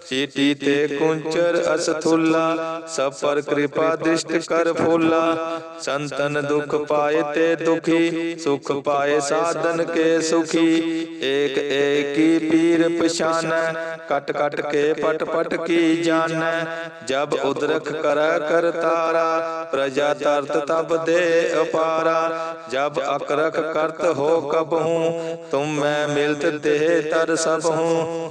ਪਛਾਨਤ ਚੀਟੀ ਤੇ ਕੁੰਚਰ ਅਸਥੁੱਲਾ ਸਭ ਪਰ ਕਿਰਪਾ ਦ੍ਰਿਸ਼ਟ ਕਰ ਫੁੱਲਾ ਸੰਤਨ ਦੁਖ ਪਾਏ ਤੇ ਦੁਖੀ ਸੁਖ ਪਾਏ ਸਾਧਨ ਕੇ ਸੁਖੀ ਏਕ ਏਕੀ ਪੀਰ ਪਛਾਨੈ ਕਟ ਕਟ ਕੇ ਪਟ ਪਟ ਕੀ ਜਾਣੈ ਜਬ ਉਦਰਖ ਕਰੈ ਕਰਤਾਰਾ ਪ੍ਰਜਾ ਤਰਤ ਤਬ ਦੇ ਅਪਾਰਾ ਜਬ ਅਕਰਖ ਕਰਤ ਹੋ ਕਬਹੂ ਤੁਮ ਮੈਂ ਮਿਲਤ ਦੇਹ ਤਰ ਸਭ ਹੂੰ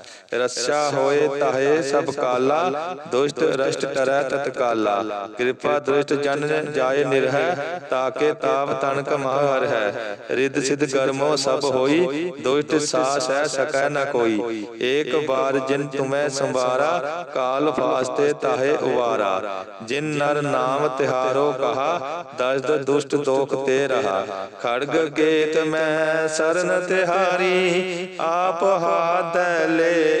ਰਸਾ ਹੋਏ ਤਾਹੇ ਸਭ ਕਾਲਾ, ਦੁਸ਼ਟ ਰਸ਼ਟ ਟਰੈ ਤਤਕਾਲਾ ਕਿਰਪਾ ਦ੍ਰਿਸ਼ਟ ਜਨ ਜਾਏ ਨਿਰਹਿ, ਤਾਕੇ ਤਾਪ ਤਨਕ ਕਮਹ ਹੈ। ਰਿੱਧ ਸਿਧ ਗਰਮੋ ਸਭ ਹੋਈ, ਦੁਸ਼ਟ ਸਾਸ ਹੈ ਸਕੈ ਨ ਕੋਈ। ਏਕ ਬਾਰ ਜਿਨ ਤੁਮੈ ਸੰਵਾਰਾ, ਕਾਲ ਫਾਸਤੇ ਤਾਹੇ ਉਵਾਰਾ। ਜਿਨ ਨਰ ਨਾਮ ਤਿਹਾਰੋ ਕਹਾ, ਦਸਦ ਦੁਸ਼ਟ ਦੋਖ ਤੇ ਰਹਾ। ਖੜਗ ਗੇਤ ਮੈਂ ਸਰਨ ਤਿਹਾਰੀ, ਆਪ ਹਾਥ ਲੈ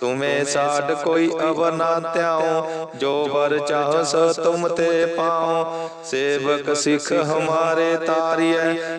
ਤੁਮੇ ਸਾਡ ਕੋਈ ਅਵਰ ਨਾ ਧਿਆਉ ਜੋ ਵਰ ਚਾਹ ਸੋ ਤੁਮ ਤੇ ਪਾਉ ਸੇਵਕ ਸਿੱਖ ਹਮਾਰੇ ਤਾਰੀਐ।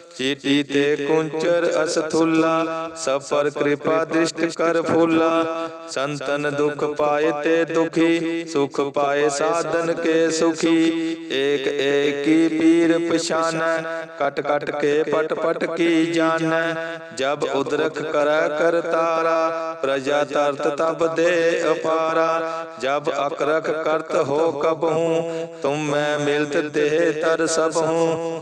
ਪਛਾਨਤ ਚੀਟੀ ਤੇ ਕੁੰਚਰ ਅਸਥੁੱਲਾ ਸਭ ਪਰ ਕਿਰਪਾ ਦ੍ਰਿਸ਼ਟ ਕਰ ਫੁੱਲਾ ਸੰਤਨ ਦੁਖ ਪਾਏ ਤੇ ਦੁਖੀ ਸੁਖ ਪਾਏ ਸਾਧਨ ਕੇ ਸੁਖੀ ਏਕ ਏਕੀ ਪੀਰ ਪਛਾਨੈ ਕਟ ਕਟ ਕੇ ਪਟ ਪਟ ਕੀ ਜਾਣੈ ਜਬ ਉਦਰਖ ਕਰੈ ਕਰਤਾਰਾ ਪ੍ਰਜਾ ਤਰਤ ਤਬ ਦੇ ਅਪਾਰਾ ਜਬ ਅਕਰਖ ਕਰਤ ਹੋ ਕਬਹੂ ਤੁਮ ਮੈਂ ਮਿਲਤ ਦੇਹ ਤਰ ਸਭ ਹੂੰ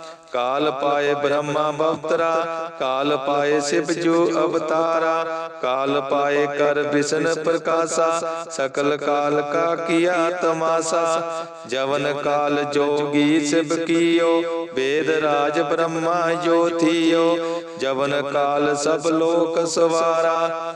ਕਾਲ ਪਾਏ ਬ੍ਰਹਮਾ ਬਵਤਰਾ, ਕਾਲ ਪਾਏ ਸਿਵ ਜੋ ਅਵਤਾਰਾ, ਕਾਲ ਪਾਏ ਕਰ ਵਿਸ਼ਨ ਪ੍ਰਕਾਸ਼ਾ, ਸਕਲ ਕਾਲ ਕਾ ਕੀਆ ਤਮਾਸਾ, ਜਵਨ ਕਾਲ ਜੋਗੀ ਸਿਵ ਕੀਓ, ਵੇਦ ਰਾਜ ਬ੍ਰਹਮਾ ਜੋਤੀਓ ਜਵਨ ਕਾਲ ਸਭ ਲੋਕ ਸਵਾਰਾ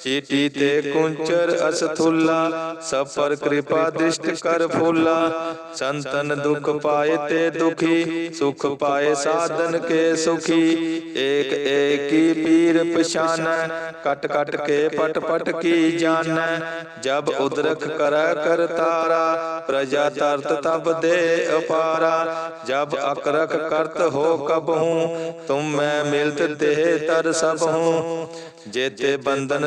ਪਛਾਨਤ ਚੀਟੀ ਤੇ ਕੁੰਚਰ ਅਸਥੁੱਲਾ ਸਭ ਪਰ ਕਿਰਪਾ ਦ੍ਰਿਸ਼ਟ ਕਰ ਫੂਲਾ ਸੰਤਨ ਦੁਖ ਪਾਏ ਤੇ ਦੁਖੀ ਸੁਖ ਪਾਏ ਸਾਧਨ ਕੇ ਸੁਖੀ ਏਕ ਏਕੀ ਪੀਰ ਪਛਾਨੈ ਕਟ ਕਟ ਕੇ ਪਟ ਪਟ ਕੀ ਜਾਣੈ ਜਬ ਉਦਰਖ ਕਰੈ ਕਰਤਾਰਾ ਪ੍ਰਜਾ ਤਰਤ ਤਬ ਦੇ ਅਪਾਰਾ ਜਬ ਅਕਰਖ ਕਰਤ ਹੋ ਕਬ ਹੂੰ ਤੁਮ ਮੈਂ ਮਿਲਤ ਦੇਹ ਤਰ ਸਭ ਹੂੰ ਜੇਤੇ ਬੰਧਨ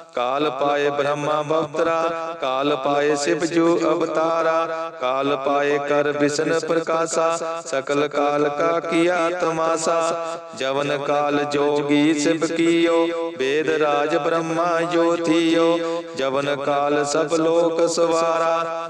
ਕਾਲ ਪਾਏ ਬ੍ਰਹਮਾ ਬਵਤਰਾ, ਕਾਲ ਪਾਏ ਸਿਵ ਜੂ ਅਵਤਾਰਾ, ਕਾਲ ਪਾਏ ਕਰ ਵਿਸ਼ਨ ਪ੍ਰਕਾਸ਼ਾ, ਸਕਲ ਕਾਲ ਕਾ ਕੀਆ ਤਮਾਸਾ, ਜਵਨ ਕਾਲ ਜੋਗੀ ਸਿਵ ਕੀਓ, ਵੇਦ ਰਾਜ ਬ੍ਰਹਮਾ ਜੋਤੀਓ, ਜਵਨ ਕਾਲ ਸਭ ਲੋਕ ਸਵਾਰਾ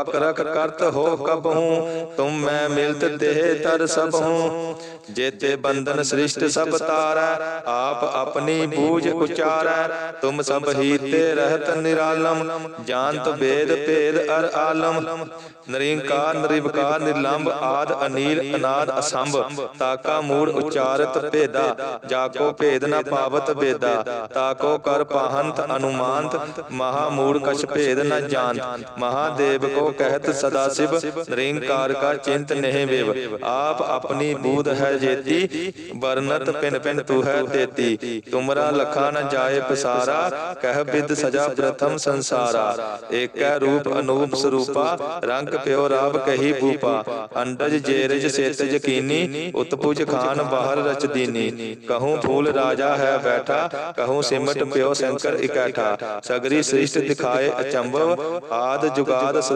ਅਕਰਕ ਕਰਤ ਹੋ ਕਬਹੂ ਤੁਮ ਮੈਂ ਮਿਲਤ ਦੇਹ ਤਰ ਸਭਹੂ। ਜੇਤੇ ਬੰਧਨ ਸ੍ਰਿਸ਼ਟ ਸਭ ਤਾਰੈ ਆਪ ਆਪਣੀ ਬੂਝ ਉਚਾਰੈ। ਤੁਮ ਸਭ ਹੀ ਤੇ ਰਹਿਤ ਨਿਰਾਲਮ। ਜਾਣਤ ਵੇਦ ਭੇਦ ਅਰ ਆਲਮ। ਨਰਿੰਕਾਰ ਨਿਰਵਕਾਰ ਨਿਰਲੰਭ ਆਦ ਅਨੀਲ ਅਨਾਦ ਅਸੰਭ। ਤਾਕਾ ਮੂੜ ਉਚਾਰਤ ਭੇਦਾ। ਜਾਕੋ ਭੇਦ ਨ ਪਾਵਤ ਬੇਦਾ ਤਾਕੋ ਕਰ ਪਾਹੰਤ ਅਨੁਮਾਨਤ। ਮਹਾ ਮੂੜ ਕਛ ਭੇਦ ਨ ਜਾਣਤ। ਮਹਾਦੇਵ ਕੋ ਕਹਿਤ ਸਦਾ ਸਿਵ ਨਿਰੰਕਾਰ ਕਾ ਚਿੰਤ ਨਹਿ ਵਿਵ ਆਪ ਆਪਣੀ ਬੂਧ ਹੈ ਜੇਤੀ ਵਰਨਤ ਪਿਨ ਪਿਨ ਤੂ ਹੈ ਤੇਤੀ ਤੁਮਰਾ ਲਖਾ ਨ ਜਾਏ ਪਸਾਰਾ ਕਹਿ ਬਿਦ ਸਜਾ ਪ੍ਰਥਮ ਸੰਸਾਰਾ ਏਕੈ ਰੂਪ ਅਨੂਪ ਸਰੂਪਾ ਰੰਗ ਪਿਓ ਰਾਬ ਕਹੀ ਭੂਪਾ ਅੰਡਜ ਜੇਰਜ ਸੇਤ ਯਕੀਨੀ ਉਤਪੁਜ ਖਾਨ ਬਾਹਰ ਰਚ ਦੀਨੀ ਕਹੂੰ ਫੂਲ ਰਾਜਾ ਹੈ ਬੈਠਾ ਕਹੂੰ ਸਿਮਟ ਪਿਓ ਸ਼ੰਕਰ ਇਕੈਠਾ ਸਗਰੀ ਸ੍ਰਿਸ਼ਟ ਦਿਖਾਏ ਅਚੰਭਵ ਆਦ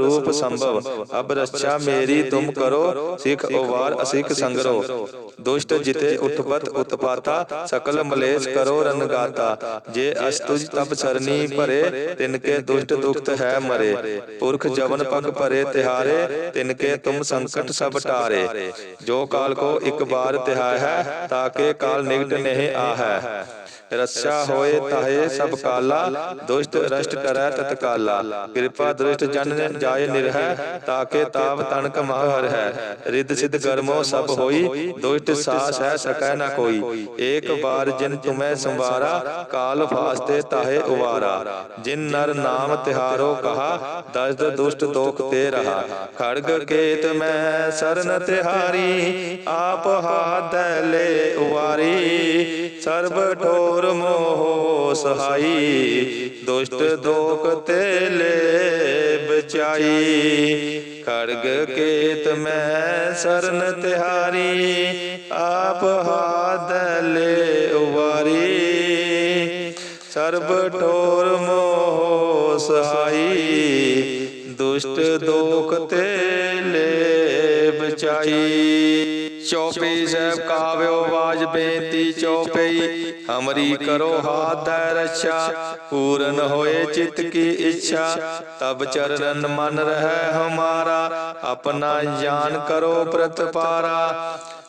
ਜੁਗਾਦ ਸਰੂਪ ਸੰਭਵ। ਅਬ ਰੱਛਾ ਮੇਰੀ ਤੁਮ ਕਰੋ, ਸਿੱਖ ਉਵਾਰ ਅਸਿੱਖ ਸੰਗਰੋ। ਦੁਸ਼ਟ ਜਿਤੇ ਉਤਪਤ ਉਤਪਾਤਾ, ਸਕਲ ਮਲੇਸ਼ ਕਰੋ ਰਨਗਾਤਾ ਜੇ ਅਸਤੁਜ ਤਬ ਸਰਨੀ ਭਰੇ ਤਿਨ ਕੇ ਦੁਸ਼ਟ ਦੁਖਤ ਹੈ ਮਰੇ। ਪੁਰਖ ਜਵਨ ਪਗ ਭਰੇ ਤਿਹਾਰੇ ਤਿਨ ਕੇ ਤੁਮ ਸੰਕਟ ਸਭ ਟਾਰੇ। ਜੋ ਕਾਲ ਕੋ ਇੱਕ ਬਾਰ ਤਿਹਾਇ ਹੈ ਤਾਕੇ ਕਾਲ ਨਿਕਟ ਨਹੀਂ ਆਹੈ। ਰੱਛਾ ਹੋਏ ਤਾਹੇ ਸਭ ਕਾਲਾ, ਦੁਸ਼ਟ ਰਸ਼ਟ ਕਰੈ ਤਤਕਾਲਾ। ਕਿਰਪਾ ਦ੍ਰਿਸ਼ਟ ਜਨ ਜਾਏ ਨਿਰਹਿ ਤਾਕੇ ਤਾਪ ਤਨਕ ਮਹਰ ਹੈ। ਰਿੱਧ ਸਿਧ ਗਰਮੋ ਸਭ ਹੋਈ ਦੁਸ਼ਟ ਸਾਸ ਹੈ ਸਕੈ ਨਾ ਕੋਈ। ਏਕ ਬਾਰ ਜਿਨ ਤੁਮੈ ਸੰਵਾਰਾ ਕਾਲ ਫਾਸਤੇ ਤਾਹੇ ਉਵਾਰਾ। ਜਿਨ ਨਰ ਨਾਮ ਤਿਹਾਰੋ ਕਹਾ ਦਸਦ ਦੁਸ਼ਟ ਦੋਖ ਤੇ ਰਹਾ ਖੜਗ ਕੇਤ ਮੈਂ ਸਰਨ ਤਿਹਾਰੀ ਆਪ ਹਾਥ ਲੈ ਉਵਾਰੀ। ਸਰਬ ਠੋਰ ਮੋਹ ਸਹਾਈ। ਦੁਸ਼ਟ ਦੋਖ ਤੇ ਲੈ ਬਚਾਈ। ਖੜਗ ਕੇਤ ਮੈਂ ਸਰਨ ਤਿਹਾਰੀ, ਆਪ ਹਾਥ ਲੈ ਉਵਾਰੀ। ਸਰਬ ਠੋਰ ਮੋਹ ਸਹਾਈ, ਦੁਸ਼ਟ ਦੋਖ ਤੇ ਲੈ ਬਚਾਈ ਚੌਪਈ ਸਾਹਿਬ ਕਾਵਿਓ ਬੇਨਤੀ ਚੌਪਈ ਹਮਰੀ ਕਰੋ ਹਾਥ ਦੈ ਪੂਰਨ ਹੋਏ ਚਿਤ ਕੀ ਇੱਛਾ। ਤਬ ਚਰਨ ਮਨ ਰਹਿ ਹਮਾਰਾ, ਆਪਣਾ ਜਾਨ ਕਰੋ ਪ੍ਰਤਪਾਰਾ।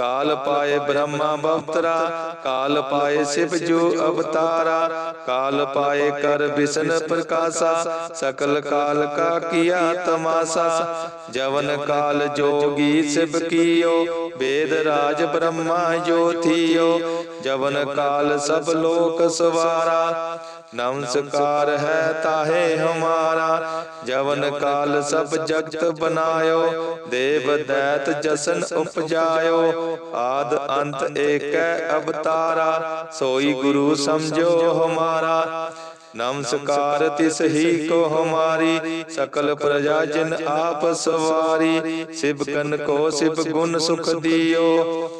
ਕਾਲ ਪਾਏ ਬ੍ਰਹਮਾ ਬਵਤਰਾ, ਕਾਲ ਪਾਏ ਸਿਵ ਜੋ ਅਵਤਾਰਾ, ਕਾਲ ਪਾਏ ਕਰ ਬਿਸ਼ਨ ਪ੍ਰਕਾਸ਼ਾ, ਸਕਲ ਕਾਲ ਕਾ ਕੀਆ ਤਮਾਸਾ, ਜਵਨ ਕਾਲ ਜੋਗੀ ਸਿਵ ਕੀਓ, ਵੇਦ ਰਾਜ ਬ੍ਰਹਮਾ ਜੋਥੀਓ ਜਵਨ ਕਾਲ ਸਭ ਲੋਕ ਸਵਾਰਾ ਨਮਸਕਾਰ ਹੈ ਤਾਹੇ ਹਮਾਰਾ, ਜਵਨ ਕਾਲ ਸਭ ਜਗਤ ਬਨਾਇਓ, ਦੇਵ ਦੈਤ ਜਸਨ ਉਪਜਾਇਓ, ਆਦ ਅੰਤ ਏਕੈ ਅਵਤਾਰਾ, ਸੋਈ ਗੁਰੂ ਸਮਝੋ ਹਮਾਰਾ। ਨਮਸਕਾਰ ਤਿਸ ਹੀ ਕੋ ਹਮਾਰੀ, ਸਕਲ ਪ੍ਰਜਾ ਜਿਨ ਆਪ ਸਵਾਰੀ ਸਿਵਕਨ ਕੋ ਸਿਵ ਗੁਣ ਸੁਖ ਦਿਓ।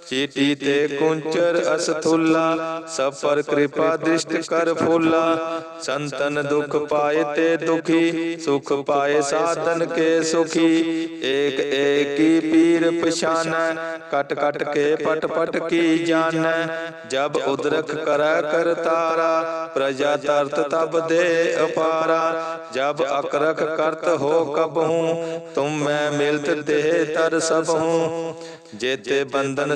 ਪਛਾਨਤ ਚੀਟੀ ਤੇ ਕੁੰਚਰ ਅਸਥੁਲਾ ਸਭ ਪਰ ਕਿਰਪਾ ਦ੍ਰਿਸ਼ਟ ਕਰ ਫੁੱਲਾ ਸੰਤਨ ਦੁਖ ਪਾਏ ਤੇ ਦੁਖੀ ਸੁਖ ਪਾਏ ਸਾਧਨ ਕੇ ਸੁਖੀ ਏਕ ਏਕੀ ਪੀਰ ਪਛਾਨੈ ਕਟ ਕਟ ਕੇ ਪਟ ਪਟ ਕੀ ਜਾਣੈ ਜਬ ਉਦਰਖ ਕਰੈ ਕਰਤਾਰਾ ਪ੍ਰਜਾ ਤਰਤ ਤਬ ਦੇ ਅਪਾਰਾ ਜਬ ਅਕਰਖ ਕਰਤ ਹੋ ਕਬਹੂ ਤੁਮ ਮੈਂ ਮਿਲਤ ਦੇਹ ਤਰ ਸਭ ਹੂੰ ਜੇਤੇ ਬੰਧਨ